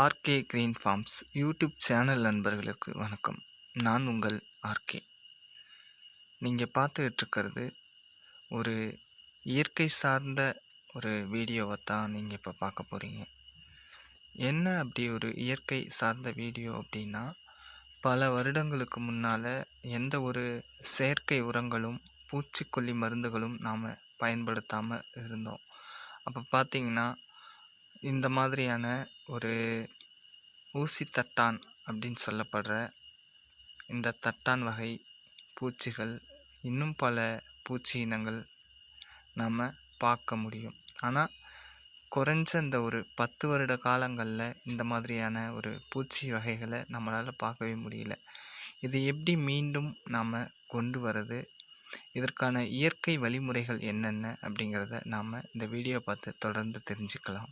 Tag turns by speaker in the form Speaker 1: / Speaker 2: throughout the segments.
Speaker 1: RK green farms YouTube channel நண்பர்களுக்கு வணக்கம். நான் உங்கள் ஆர்கே நீங்கள் பார்த்துக்கிட்டுருக்கிறது ஒரு இயற்கை சார்ந்த ஒரு வீடியோவை தான் நீங்கள் இப்போ பார்க்க போகிறீங்க என்ன அப்படி ஒரு இயற்கை சார்ந்த வீடியோ அப்படின்னா பல வருடங்களுக்கு முன்னால் எந்த ஒரு செயற்கை உரங்களும் பூச்சிக்கொல்லி மருந்துகளும் நாம் பயன்படுத்தாமல் இருந்தோம். அப்போ பார்த்தீங்கன்னா இந்த மாதிரியான ஒரு ஊசி தட்டான் அப்படின்னு சொல்லப்படுற இந்த தட்டான் வகை பூச்சிகள் இன்னும் பல பூச்சி இனங்கள் நம்ம பார்க்க முடியும். ஆனால் குறைஞ்ச இந்த ஒரு பத்து வருட காலங்களில் இந்த மாதிரியான ஒரு பூச்சி வகைகளை நம்மளால் பார்க்கவே முடியல. இது எப்படி மீண்டும் நாம் கொண்டு வர்றது? இதற்கான இயற்கை வழிமுறைகள் என்னென்ன அப்படிங்கிறத நாம் இந்த வீடியோ பார்த்து தொடர்ந்து தெரிஞ்சுக்கலாம்.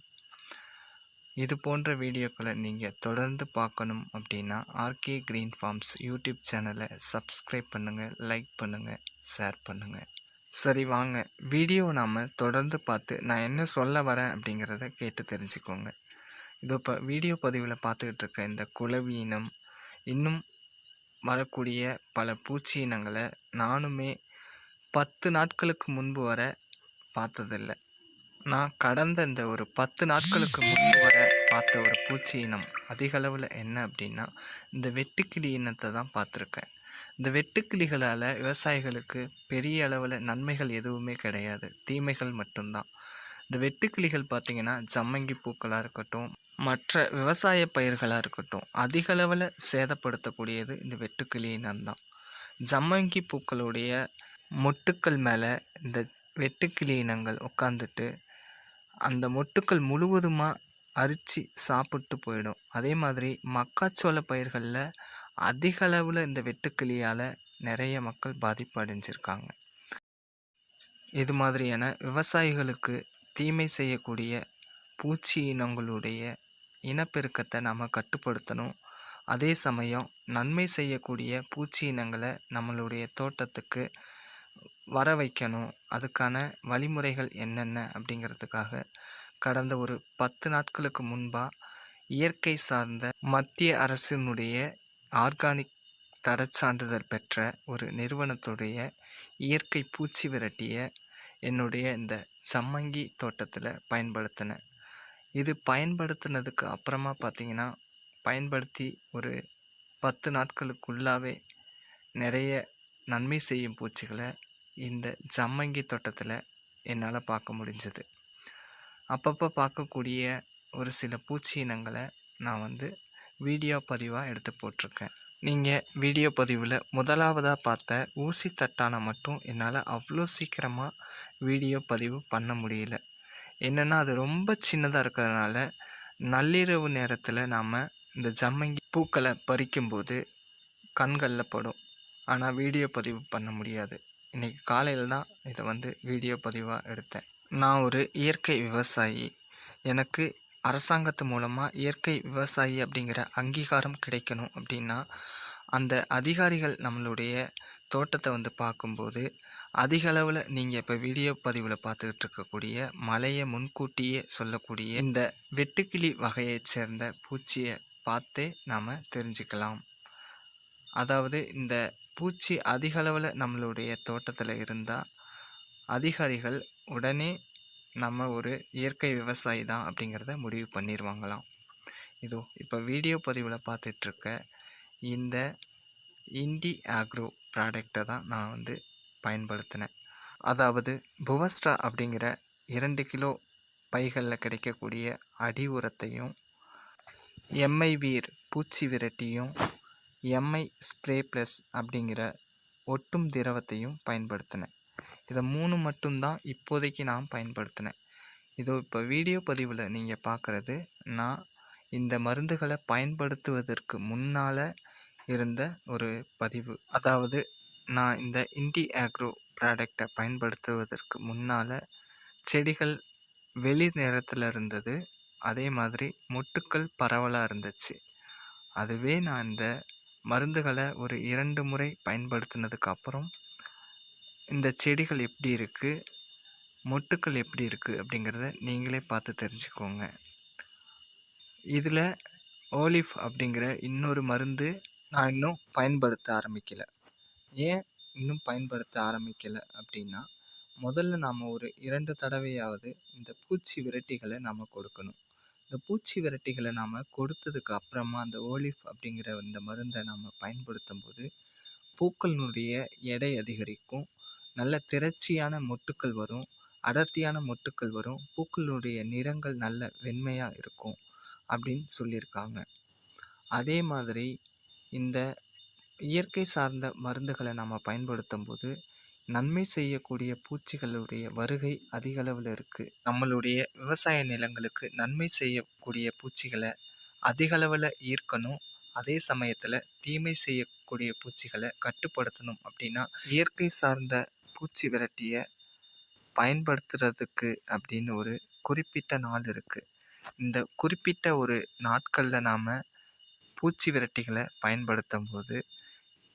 Speaker 1: இது போன்ற வீடியோக்களை நீங்கள் தொடர்ந்து பார்க்கணும் அப்படின்னா ஆர்கே க்ரீன் ஃபார்ம்ஸ் யூடியூப் சேனலை சப்ஸ்கிரைப் பண்ணுங்கள் லைக் பண்ணுங்கள் ஷேர் பண்ணுங்கள் சரி வாங்க. வீடியோ நாம் தொடர்ந்து பார்த்து நான் என்ன சொல்ல வரேன் அப்படிங்கிறத கேட்டு தெரிஞ்சுக்கோங்க. இதோ இப்போ வீடியோ பதிவில் பார்த்துக்கிட்டு இருக்க இந்த குளவி இனம் இன்னும் வரக்கூடிய பல பூச்சி இனங்களை நானுமே பத்து நாட்களுக்கு முன்பு வர பார்த்ததில்லை. நான் கடந்த இந்த ஒரு பத்து நாட்களுக்கு முன்பு வர பார்த்த ஒரு பூச்சி இனம் அதிகளவில் என்ன அப்படின்னா இந்த வெட்டுக்கிளி இனத்தை தான் பார்த்துருக்கேன். இந்த வெட்டுக்கிளிகளால் விவசாயிகளுக்கு பெரிய அளவில் நன்மைகள் எதுவுமே கிடையாது. தீமைகள் மட்டும்தான். இந்த வெட்டுக்கிளிகள் பார்த்திங்கன்னா ஜம்மங்கி பூக்களாக இருக்கட்டும் மற்ற விவசாய பயிர்களாக இருக்கட்டும் அதிகளவில் சேதப்படுத்தக்கூடியது இந்த வெட்டுக்கிளி இனம்தான். ஜம்மங்கி பூக்களுடைய மொட்டுக்கள் மேலே இந்த வெட்டுக்கிளி இனங்கள் உட்காந்துட்டு அந்த மொட்டுக்கள் முழுவதுமாக அரித்து சாப்பிட்டு போயிடும். அதே மாதிரி மக்காச்சோள பயிர்களில் அதிக அளவில் இந்த வெட்டுக்கிளியால் நிறைய மக்கள் பாதிப்பு அடைஞ்சிருக்காங்க. இது மாதிரியான விவசாயிகளுக்கு தீமை செய்யக்கூடிய பூச்சி இனங்களுடைய இனப்பெருக்கத்தை நாம் கட்டுப்படுத்தணும். அதே சமயம் நன்மை செய்யக்கூடிய பூச்சி இனங்களை நம்மளுடைய தோட்டத்துக்கு வர வைக்கணும் அதுக்கான வழிமுறைகள் என்னென்ன அப்படிங்கிறதுக்காக கடந்த ஒரு பத்து நாட்களுக்கு முன்பாக இயற்கை சார்ந்த மத்திய அரசினுடைய ஆர்கானிக் தரச்சான்றிதழ் பெற்ற ஒரு நிறுவனத்துடைய இயற்கை பூச்சி விரட்டிய என்னுடைய இந்த சம்மங்கி தோட்டத்தில் பயன்படுத்தினேன் இது பயன்படுத்தினதுக்கு அப்புறமா பார்த்தீங்கன்னா பயன்படுத்தி ஒரு பத்து நாட்களுக்குள்ளாவே நிறைய நன்மை செய்யும் பூச்சிகளை இந்த சம்மங்கி தோட்டத்தில் என்னால் பார்க்க முடிஞ்சது. அப்பப்போ பார்க்கக்கூடிய ஒரு சில பூச்சி இனங்களை நான் வந்து வீடியோ பதிவாக எடுத்து போட்டிருக்கேன். நீங்கள் வீடியோ பதிவில் முதலாவதாக பார்த்த ஊசி தட்டானை மட்டும் என்னால் அவ்வளோ சீக்கிரமாக வீடியோ பதிவு பண்ண முடியல. என்னென்னா அது ரொம்ப சின்னதாக இருக்கிறதுனால நள்ளிரவு நேரத்தில் நாம் இந்த ஜம்மங்கி பூக்களை பறிக்கும்போது கண்களில் படும். ஆனால் வீடியோ பதிவு பண்ண முடியாது. இன்றைக்கி காலையில் தான் இதை வந்து வீடியோ பதிவாக எடுத்தேன். நான் ஒரு இயற்கை விவசாயி. எனக்கு அரசாங்கத்து மூலமாக இயற்கை விவசாயி அப்படிங்கிற அங்கீகாரம் கிடைக்கணும் அப்படின்னா அந்த அதிகாரிகள் நம்மளுடைய தோட்டத்தை வந்து பார்க்கும்போது அதிக அளவில் நீங்கள் இப்போ வீடியோ பதிவில் பார்த்துக்கிட்டு இருக்கக்கூடிய மழையை முன்கூட்டியே சொல்லக்கூடிய இந்த வெட்டுக்கிளி வகையைச் சேர்ந்த பூச்சியை பார்த்தே நாம் தெரிஞ்சுக்கலாம். அதாவது இந்த பூச்சி அதிக அளவில் நம்மளுடைய தோட்டத்தில் இருந்தால் அதிகாரிகள் உடனே நம்ம ஒரு இயற்கை விவசாயி தான் அப்படிங்கிறத முடிவு பண்ணிடுவாங்களாம் இதோ இப்போ வீடியோ பதிவில் பார்த்துட்ருக்க இந்த இண்டி ஆக்ரோ ப்ராடக்டை தான் நான் வந்து பயன்படுத்தினேன். அதாவது புவஸ்ட்ரா அப்படிங்கிற இரண்டு கிலோ பைகளில் கிடைக்கக்கூடிய அடி உரத்தையும் எம்ஐ வீர் பூச்சி விரட்டியும் எம்ஐ ஸ்ப்ரே ப்ளஸ் அப்படிங்கிற ஒட்டும் திரவத்தையும் பயன்படுத்தினேன். இதை மூணு மட்டும்தான் இப்போதைக்கு நான் பயன்படுத்தினேன். இதோ இப்போ வீடியோ பதிவில் நீங்கள் பார்க்குறது நான் இந்த மருந்துகளை பயன்படுத்துவதற்கு முன்னால் இருந்த ஒரு பதிவு. அதாவது நான் இந்த இண்டி ஆக்ரோ ப்ராடக்டை பயன்படுத்துவதற்கு முன்னால் செடிகள் வெளிர் நிறத்தில் இருந்தது அதே மாதிரி மொட்டுக்கள் பரவலாக இருந்துச்சு. அதுவே நான் இந்த மருந்துகளை ஒரு இரண்டு முறை பயன்படுத்தினதுக்கு அப்புறம் இந்த செடிகள் எப்படி இருக்குது மொட்டுக்கள் எப்படி இருக்குது அப்படிங்கிறத நீங்களே பார்த்து தெரிஞ்சுக்கோங்க. இதில் ஓலிஃப் அப்படிங்கிற இன்னொரு மருந்து நான் இன்னும் பயன்படுத்த ஆரம்பிக்கலை. ஏன் இன்னும் பயன்படுத்த ஆரம்பிக்கலை அப்படின்னா முதல்ல நாம் ஒரு இரண்டு தடவையாவது இந்த பூச்சி விரட்டிகளை நாம் கொடுக்கணும். இந்த பூச்சி விரட்டிகளை நாம் கொடுத்ததுக்கு அப்புறமா அந்த ஓலிஃப் அப்படிங்கிற இந்த மருந்தை நாம் பயன்படுத்தும் போது பூக்களினுடைய எடை அதிகரிக்கும். நல்ல திரட்சியான மொட்டுக்கள் வரும் அடர்த்தியான மொட்டுக்கள் வரும் பூக்களுடைய நிறங்கள் நல்ல வெண்மையாக இருக்கும் அப்படின்னு சொல்லியிருக்காங்க. அதே மாதிரி இந்த இயற்கை சார்ந்த மருந்துகளை நம்ம பயன்படுத்தும் போது நன்மை செய்யக்கூடிய பூச்சிகளுடைய வருகை அதிக அளவில் இருக்குது நம்மளுடைய விவசாய நிலங்களுக்கு நன்மை செய்யக்கூடிய பூச்சிகளை அதிக அளவில் ஈர்க்கணும். அதே சமயத்தில் தீமை செய்யக்கூடிய பூச்சிகளை கட்டுப்படுத்தணும் அப்படின்னா இயற்கை சார்ந்த பூச்சி விரட்டியை பயன்படுத்துறதுக்கு அப்படின்னு ஒரு குறிப்பிட்ட நாள் இருக்குது இந்த குறிப்பிட்ட ஒரு நாட்களில் நாம் பூச்சி விரட்டிகளை பயன்படுத்தும் போது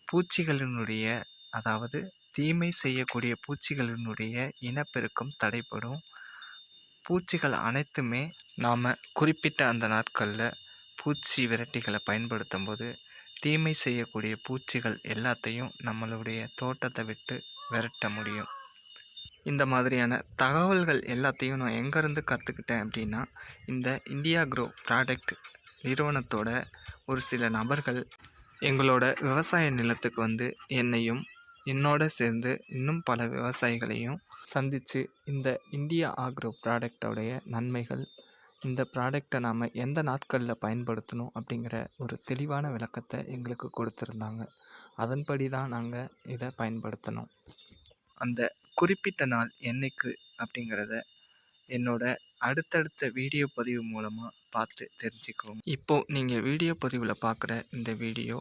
Speaker 1: பூச்சிகளினுடைய அதாவது தீமை செய்யக்கூடிய பூச்சிகளினுடைய இனப்பெருக்கம் தடைப்படும் பூச்சிகள் அனைத்துமே நாம் குறிப்பிட்ட அந்த நாட்களில் பூச்சி விரட்டிகளை பயன்படுத்தும் போது தீமை செய்யக்கூடிய பூச்சிகள் எல்லாத்தையும் நம்மளுடைய தோட்டத்தை விட்டு விரட்ட முடியும். இந்த மாதிரியான தகவல்கள் எல்லாத்தையும் நான் எங்கேருந்து கற்றுக்கிட்டேன் அப்படின்னா இந்த இந்தியா க்ரோ ப்ராடக்ட் நிறுவனத்தோட ஒரு சில நபர்கள் எங்களோட விவசாய நிலத்துக்கு வந்து என்னையும் என்னோட சேர்ந்து இன்னும் பல விவசாயிகளையும் சந்தித்து இந்த இந்தியா ஆக்ரோ ப்ராடக்டோடைய நன்மைகள் இந்த ப்ராடக்டை நாம் எந்த நாட்களில் பயன்படுத்தணும் அப்படிங்கிற ஒரு தெளிவான விளக்கத்தை எங்களுக்கு கொடுத்துருந்தாங்க. அதன்படி தான் நாங்கள் இதை பயன்படுத்தினோம் அந்த குறிப்பிட்ட நாள் என்னைக்கு அப்படிங்கிறத என்னோட அடுத்தடுத்த வீடியோ பதிவு மூலமாக பார்த்து தெரிஞ்சுக்குவோம். இப்போது நீங்கள் வீடியோ பதிவில் பார்க்குற இந்த வீடியோ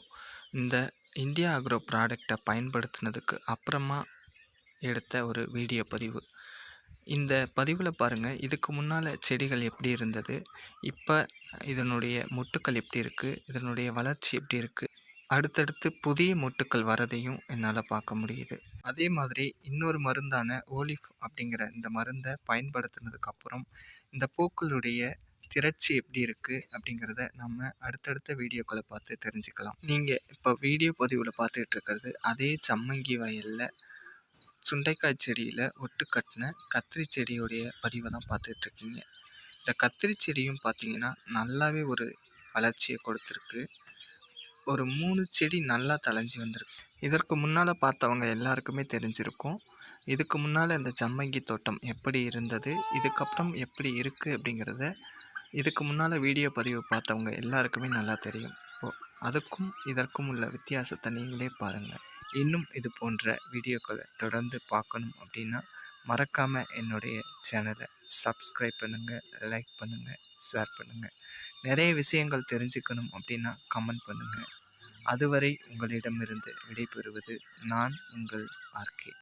Speaker 1: இந்த இந்தியா அக்ரோ ப்ராடக்டை பயன்படுத்தினதுக்கு அப்புறமா எடுத்த ஒரு வீடியோ பதிவு. இந்த பதிவில் பாருங்கள் இதுக்கு முன்னால் செடிகள் எப்படி இருந்தது இப்போ இதனுடைய மொட்டுக்கள் எப்படி இருக்குது இதனுடைய வளர்ச்சி எப்படி இருக்குது அடுத்தடுத்து புதிய மொட்டுக்கள் வரதையும் என்னால் பார்க்க முடியுது. அதே மாதிரி இன்னொரு மருந்தான ஓலிஃப் அப்படிங்கிற இந்த மருந்தை பயன்படுத்தினதுக்கப்புறம் இந்த பூக்களுடைய திரட்சி எப்படி இருக்குது அப்படிங்கிறத நம்ம அடுத்தடுத்த வீடியோக்களை பார்த்து தெரிஞ்சுக்கலாம். நீங்கள் இப்போ வீடியோ பதிவில் பார்த்துக்கிட்டு இருக்கிறது அதே சம்மங்கி வயலில் சுண்டைக்காய் செடியில் ஒட்டு கட்டின கத்திரி செடியுடைய பதிவை தான் பார்த்துட்டு இருக்கீங்க. இந்த கத்திரி செடியும் பார்த்தீங்கன்னா நல்லாவே ஒரு வளர்ச்சியை கொடுத்துருக்கு. ஒரு மூணு செடி நல்லா தழைஞ்சி வந்திருக்கு. இதற்கு முன்னால் பார்த்தவங்க எல்லாருக்குமே தெரிஞ்சிருக்கும். இதுக்கு முன்னால் இந்த சம்மங்கி தோட்டம் எப்படி இருந்தது இதுக்கப்புறம் எப்படி இருக்குது அப்படிங்கிறத இதுக்கு முன்னால் வீடியோ பதிவு பார்த்தவங்க எல்லாருக்குமே நல்லா தெரியும். ஓ அதுக்கும் இதற்கும் உள்ள வித்தியாசத்தை நீங்களே பாருங்கள் இன்னும் இது போன்ற வீடியோக்களை தொடர்ந்து பார்க்கணும் அப்படின்னா மறக்காமல் என்னுடைய சேனலை சப்ஸ்கிரைப் பண்ணுங்கள் லைக் பண்ணுங்கள் ஷேர் பண்ணுங்கள் நிறைய விஷயங்கள் தெரிஞ்சுக்கணும் அப்படின்னா கமெண்ட் பண்ணுங்கள் அதுவரை உங்களிடமிருந்து விடைபெறுவது நான் உங்கள் ஆர்கே